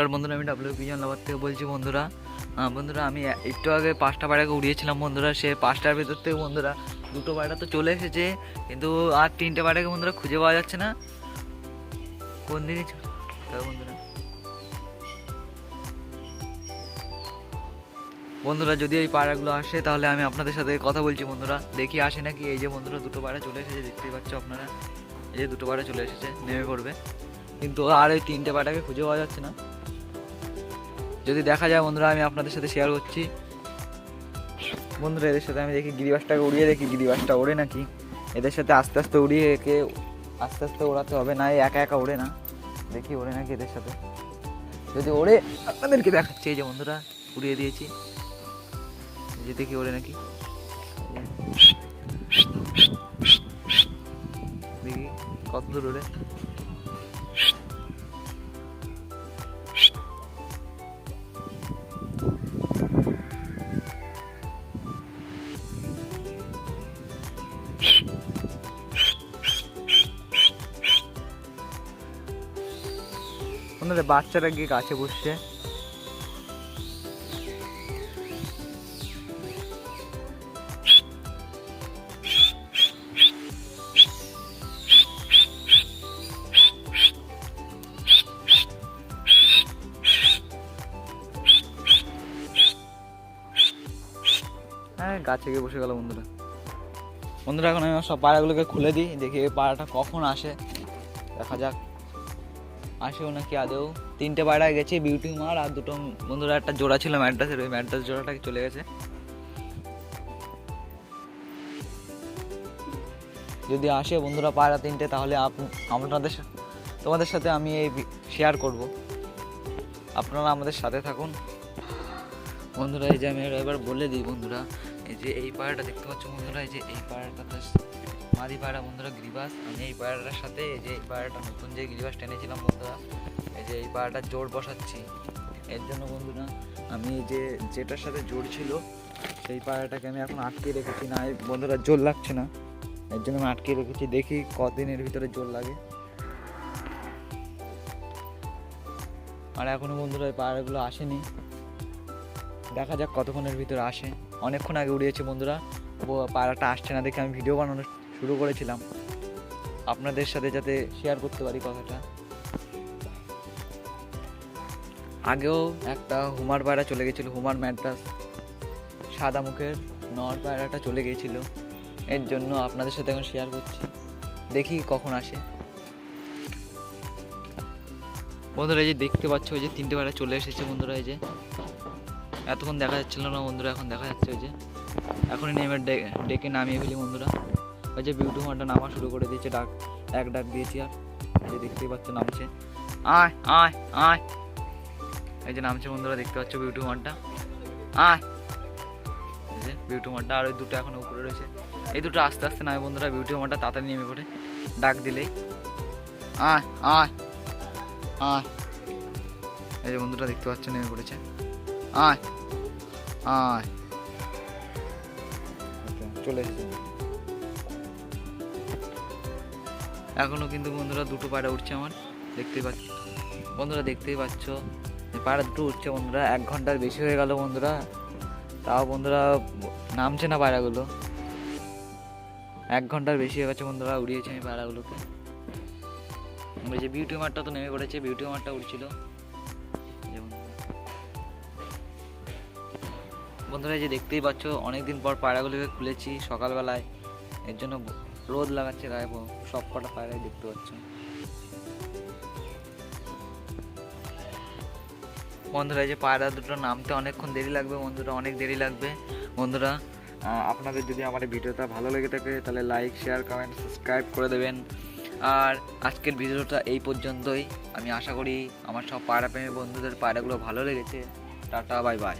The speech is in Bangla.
নমস্কার বন্ধুরা, আমি ডাব্লিউ পিজন লাভার থেকে বলছি বন্ধুরা। বন্ধুরা, আমি একটু আগে পাঁচটা পায়রাকে উড়িয়েছিলাম বন্ধুরা, সে পাঁচটার ভেতর থেকে বন্ধুরা, দুটো পায়রা তো চলে এসেছে, কিন্তু আর তিনটে পায়রাকে বন্ধুরা খুঁজে পাওয়া যাচ্ছে না। কোন দিনই বন্ধুরা। বন্ধুরা, যদি এই পায়রাগুলো আসে, তাহলে আমি আপনাদের সাথে কথা বলছি বন্ধুরা। দেখি আসে নাকি এই যে বন্ধুরা, দুটো পায়রা চলে এসেছে, দেখতেই পাচ্ছ আপনারা। এই যে দুটো পায়রা চলে এসেছে, নেমে পড়বে। কিন্তু আর এই তিনটে পায়রাকে খুঁজে পাওয়া যাচ্ছে না। যদি দেখা যায় বন্ধুরা, আমি আপনাদের সাথে শেয়ার করছি। বন্ধুরা, এদের সাথে আমি দেখি গিরিবাসটাকে উড়িয়ে দেখি। গিরিবাসটা ওড়ে নাকি? এদের সাথে আস্তে আস্তে উড়িয়ে একে আস্তে আস্তে ওড়াতে হবে। না একা একা ওড়ে না। দেখি ওড়ে নাকি এদের সাথে? যদি ওড়ে, আপনাদেরকে দেখাচ্ছি। এই যে বন্ধুরা, উড়িয়ে দিয়েছি। যে দেখি ওড়ে নাকি? দেখি, কত দূর ওড়ে। ওনাদের বাচ্চারা গিয়ে গাছে বসছে। হ্যাঁ গাছে গিয়ে বসে গেল বন্ধুরা। বন্ধুরা, এখন আমি সব পাড়াগুলোকে খুলে দিই, দেখি এই পাড়াটা কখন আসে। দেখা যাক। আসেও নাকি আদৌ। তিনটে পায়রা গেছে বিউটি মার, আর দুটো বন্ধুরা একটা জোড়া ছিল ম্যাড্রাসের, ওই ম্যাড্রাস জোড়াটা চলে গেছে। যদি আসে বন্ধুরা পায়রা তিনটে, তাহলে আপ- আপনাদের তোমাদের সাথে আমি এই শেয়ার করব। আপনারা আমাদের সাথে থাকুন। বন্ধুরা, এই যে আমি এবার বলে দিই বন্ধুরা, এই যে এই পায়রাটা দেখতে পাচ্ছ বন্ধুরা, এই যে এই পায়রাটা মাদি পায়রা বন্ধুরা গ্রিবাস, আমি এই পায়রাটার সাথে এই যে এই পায়রাটা নতুন যে গিরিবাস টেনেছিলাম বন্ধুরা, এই যে এই পায়রাটা জোর বসাচ্ছি। এর জন্য বন্ধুরা, আমি যে যেটার সাথে জোর ছিল, সেই পায়রাটাকে আমি এখন আটকে রেখেছি। না, এই বন্ধুরা জোর লাগছে না। এর জন্য আমি আটকে রেখেছি, দেখি কদিনের ভিতরে জোর লাগে। আর এখনও বন্ধুরা এই পায়রাগুলো আসেনি। দেখা যাক কতক্ষণের ভিতরে আসে। অনেকক্ষণ আগে উড়িয়েছে বন্ধুরা পায়রাটা আসছে না দেখে আমি ভিডিও বানানো শুরু করেছিলাম। আপনাদের সাথে যাতে শেয়ার করতে পারি কথাটা। আগেও একটা হুমার পায়রা চলে গেছিল, হুমার ম্যাড্রাস সাদা মুখের নর পায়রাটা চলে গিয়েছিল। এর জন্য আপনাদের সাথে এখন শেয়ার করছি। দেখি কখন আসে। বন্ধুরা, এই যে দেখতে পাচ্ছ ওই যে তিনটে পায়রা চলে এসেছে বন্ধুরা, এই যে। এতক্ষণ দেখা যাচ্ছিল না বন্ধুরা, এখন দেখা যাচ্ছে ওই যে। এখনই নেমে ডেকে নামিয়ে ফেলি বন্ধুরা। ওই যে বিউটি মানটা নামা শুরু করে দিয়েছে, ডাক, এক ডাক দিয়েছি আর এই যে দেখতেই পাচ্ছ নামছে। আয় আয় আয়। এই যে নামছে বন্ধুরা, দেখতে পাচ্ছ বিউটি মানটা আয়। এই যে বিউটি মানটা আর ওই দুটো এখন উপরে রয়েছে। এই দুটো আস্তে আস্তে নামে বন্ধুরা, বিউটি মানটা তাড়াতাড়ি নেমে পড়ে। ডাক দিলেই। আয় আয় আয়। এই যে বন্ধুরা, দেখতে পাচ্ছ নেমে পড়েছে। আয় আয়। চলে এসেছে। এখনও কিন্তু বন্ধুরা দুটো পায়রা উঠছে আমার, দেখতেই পাচ্ছ। বন্ধুরা দেখতেই পাচ্ছ পায়রা দুটো উঠছে বন্ধুরা, এক ঘণ্টার বেশি হয়ে গেল বন্ধুরা। তাও বন্ধুরা নামছে না পায়রাগুলো এক ঘণ্টার বেশি হয়ে গেছে বন্ধুরা, উড়িয়েছে আমি পায়রাগুলোকে যে বিউটি মারটা তো নেমে পড়েছে বিউটি মারটা উঠছিল বন্ধুরা। যে দেখতেই পাচ্ছ, অনেকদিন পর পায়রাগুলোকে খুলেছি সকালবেলায়। এর জন্য রোদ লাগাচ্ছে গায়ে সব কটা পায়রাই দেখতে পাচ্ছ। বন্ধুরা, এই যে পায়রা দুটো নামতে অনেকক্ষণ দেরি লাগবে, বন্ধুরা, অনেক দেরি লাগবে। বন্ধুরা আপনাদের যদি আমার ভিডিওটা ভালো লেগে থাকে, তাহলে লাইক শেয়ার কমেন্ট সাবস্ক্রাইব করে দেবেন। আর আজকের ভিডিওটা এই পর্যন্তই। আমি আশা করি আমার সব পায়রা প্রেমী বন্ধুদের পায়রাগুলো ভালো লেগেছে। Tata bye bye